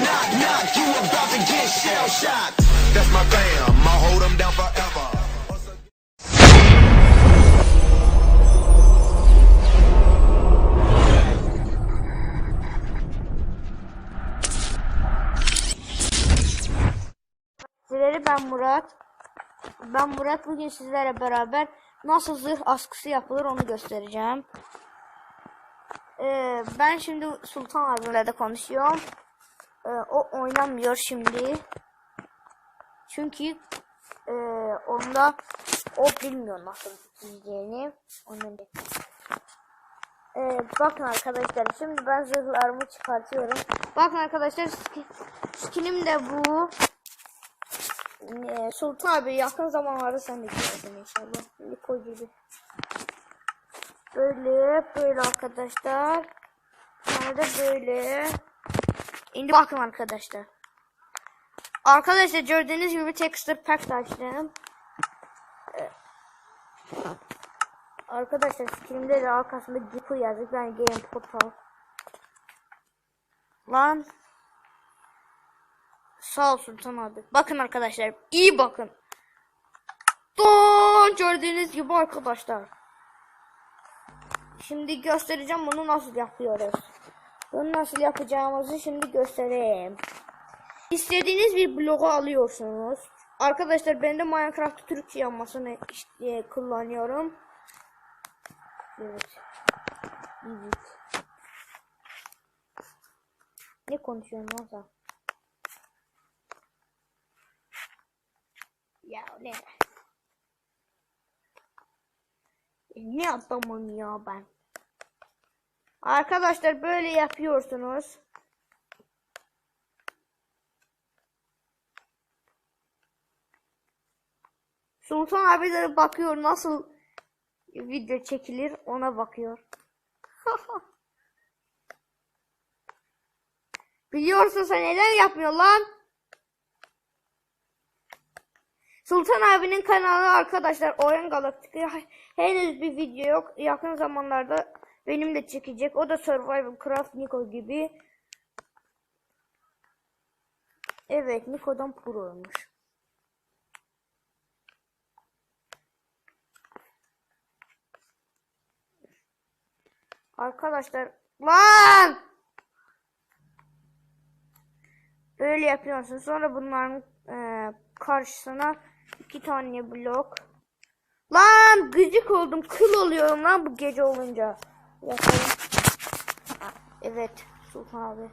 Knock, knock, you about to get shell shocked. That's my fam, I'll hold them down forever. Sizlere ben Murat. Ben Murat bugün sizlerle beraber nasıl zırh askısı yapılır onu göstereceğim. Ee, ben şimdi Sultan abiyle de konuşuyorum. Ee, o oynamıyor şimdi. Çünkü e, onda o bilmiyor nasıl gideceğini. Onun ee, bakın arkadaşlar şimdi ben zırhlarımı çıkartıyorum. Bakın arkadaşlar skin, skinim de bu. Ee, Sultan abi yakın zamanlarda sen de gördün inşallah. Niko gibi. Böyle böyle arkadaşlar. Sonra böyle. Şimdi bakın arkadaşlar. Arkadaşlar gördüğünüz gibi texture pack açtım. Ee, Arkadaşlar screen'de de arkasında Gipu yazık. Yani Game Portal. Lan. Sağ ol Sultan abi. Bakın arkadaşlar. iyi bakın. Don gördüğünüz gibi arkadaşlar. Şimdi göstereceğim bunu nasıl yapıyoruz. Bunu nasıl yapacağımızı şimdi göstereyim. İstediğiniz bir bloğu alıyorsunuz. Arkadaşlar ben de Minecraft Türkçe yapmasını işte kullanıyorum. Evet. Evet. Ne konuşuyorsun lan Ya ne? Ne adamım ya ben? Arkadaşlar böyle yapıyorsunuz. Sultan abi de bakıyor nasıl video çekilir ona bakıyor. Biliyorsun sen neler yapmıyor lan? Sultan abinin kanalı arkadaşlar Oyun Galaktika henüz bir video yok. Yakın zamanlarda benim de çekecek. O da Survival Craft Nico gibi. Evet Nico'dan proymuş. Arkadaşlar lan böyle yapıyorsun. Sonra bunların e, karşısına iki tane blok. Lan gıcık oldum. Kıl oluyorum lan bu gece olunca. Yapalım. Evet Sultan abi.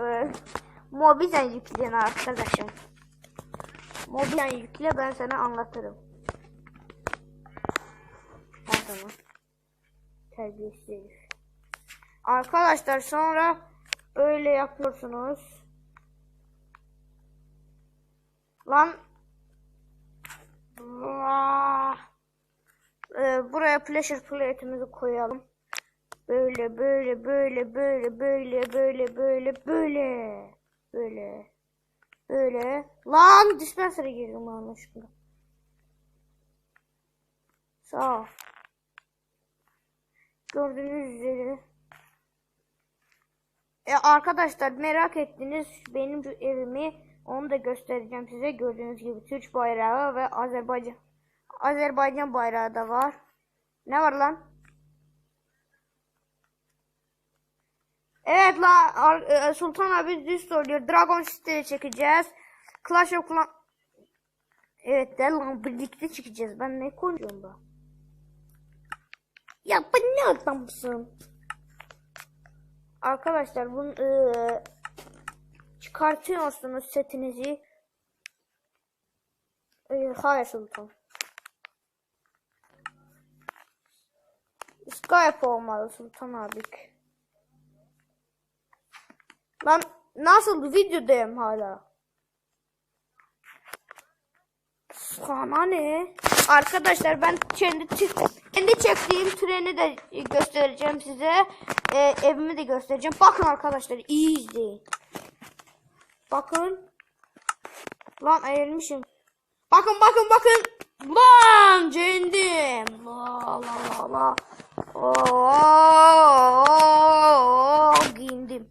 E, mobilden yükleyen arkadaşım. Mobilden yükle ben sana anlatırım. Zaman. Terbiyesiz. Arkadaşlar sonra öyle yapıyorsunuz. Lan. Ee, buraya pleasure plate'imizi koyalım. Böyle böyle böyle böyle böyle böyle böyle böyle böyle böyle lan dispenser'a girdim yanlışlıkla. Sağ ol. Gördüğünüz üzere. E, arkadaşlar merak ettiniz benim evimi onu da göstereceğim size. Gördüğünüz gibi Türk bayrağı ve Azerbaycan Azerbaycan bayrağı da var. Ne var lan? Evet la e, Sultan abi düz söylüyor. Dragon City'ye çekeceğiz. Clash of Clans Evet de lan birlikte çekeceğiz. Ben ne konuşuyorum da? Ya ben ne adamsın? Arkadaşlar bunu eee, çıkartıyorsunuz setinizi. Ee, hayır Sultan. Skype olmalı Sultan abi. Lan nasıl videodayım hala? Sana ne? Arkadaşlar ben kendi Kendi çektiğim treni de göstereceğim size. Ee, evimi de göstereceğim. Bakın arkadaşlar iyi izleyin. Bakın. Lan eğilmişim. Bakın bakın bakın. Lan cendim. La la la la. Oo, giyindim.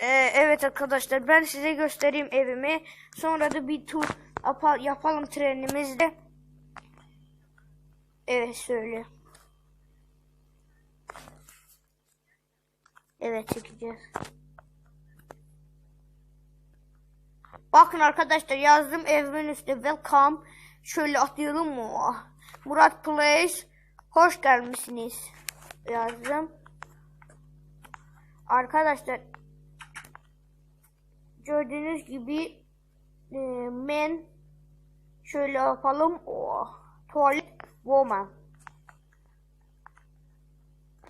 Ee, evet arkadaşlar ben size göstereyim evimi. Sonra da bir tur yapa- yapalım trenimizde. Evet söyle. Evet çekeceğiz. Bakın arkadaşlar yazdım evimin üstüne welcome. Şöyle atlayalım mı? Murat Place. Hoş gelmişsiniz. Yazdım. Arkadaşlar gördüğünüz gibi e, men şöyle yapalım. Oh, tuvalet woman.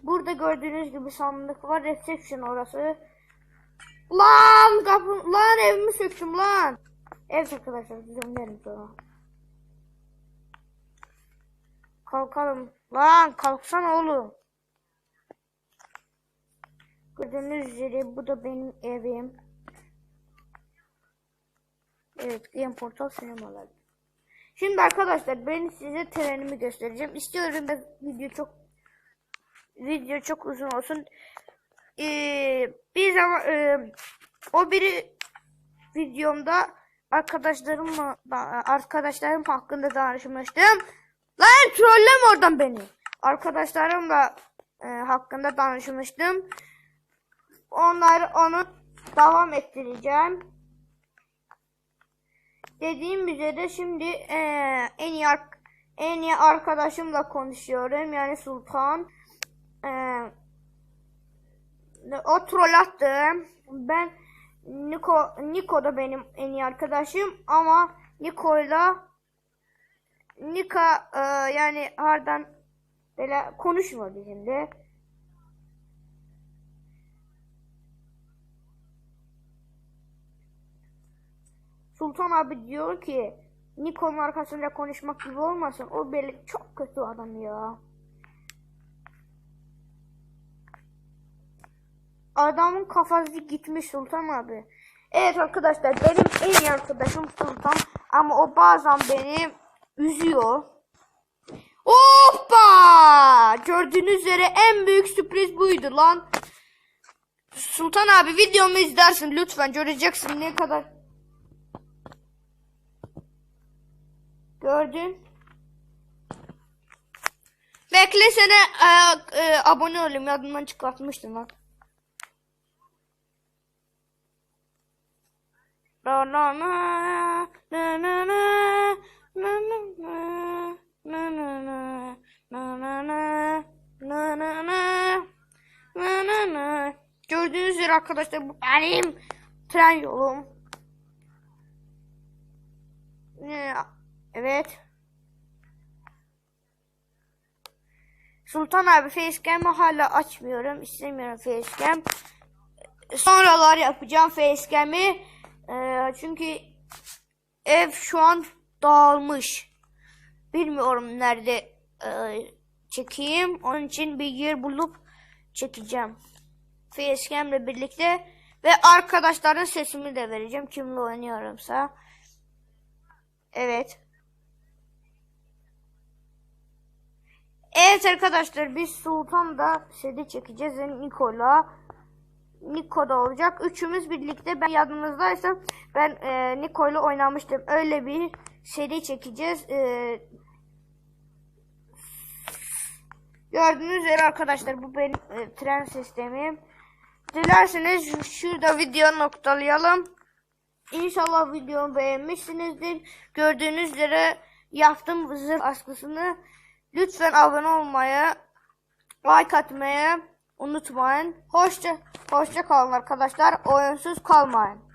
Burada gördüğünüz gibi sandık var. Reception orası. Lan kapı lan evimi söktüm lan. Evet arkadaşlar düzenlerim sonra. Kalkalım. Lan kalksana oğlum. Gördüğünüz üzere bu da benim evim. Evet Game Portal sinemalar. Şimdi arkadaşlar ben size trenimi göstereceğim. İstiyorum da video çok video çok uzun olsun. Ee, bir zaman e, o biri videomda arkadaşlarımla da- arkadaşlarım hakkında danışmıştım. Lan trolleme oradan beni. Arkadaşlarımla e, hakkında danışmıştım. Onlar onu devam ettireceğim. Dediğim üzere şimdi e, en iyi en iyi arkadaşımla konuşuyorum yani Sultan. E, o troll attı. Ben Niko Niko da benim en iyi arkadaşım ama Niko'yla Nika e, yani hardan böyle konuşmuyor bizimle. Sultan abi diyor ki Niko'nun arkasında konuşmak gibi olmasın. O böyle çok kötü adam ya. Adamın kafası gitmiş Sultan abi. Evet arkadaşlar benim en iyi arkadaşım Sultan ama o bazen beni üzüyor. Hoppa! Gördüğünüz üzere en büyük sürpriz buydu lan. Sultan abi videomu izlersin lütfen göreceksin ne kadar. Gördün. Bekle sene e, e, abone olayım yadımdan çıkartmıştım lan. Gördüğünüz üzere arkadaşlar bu benim tren yolum. Ne? Evet. Sultan abi facecam'ı hala açmıyorum. İstemiyorum facecam. Sonralar yapacağım facecam'i. Ee, çünkü ev şu an dağılmış. Bilmiyorum nerede e, çekeyim. Onun için bir yer bulup çekeceğim. Facecam'le birlikte ve arkadaşların sesimi de vereceğim. Kimle oynuyorumsa. Evet. Evet arkadaşlar biz Sultan'da sedi çekeceğiz ve Niko'la Niko da olacak. Üçümüz birlikte ben yanımızdaysa ben e, Niko'yla oynamıştım. Öyle bir seri çekeceğiz. E, gördüğünüz üzere arkadaşlar bu benim e, tren sistemim. Dilerseniz şurada video noktalayalım. İnşallah videomu beğenmişsinizdir. Gördüğünüz üzere yaptım zırh askısını. Lütfen abone olmayı, like atmayı unutmayın. Hoşça hoşça kalın arkadaşlar. Oyunsuz kalmayın.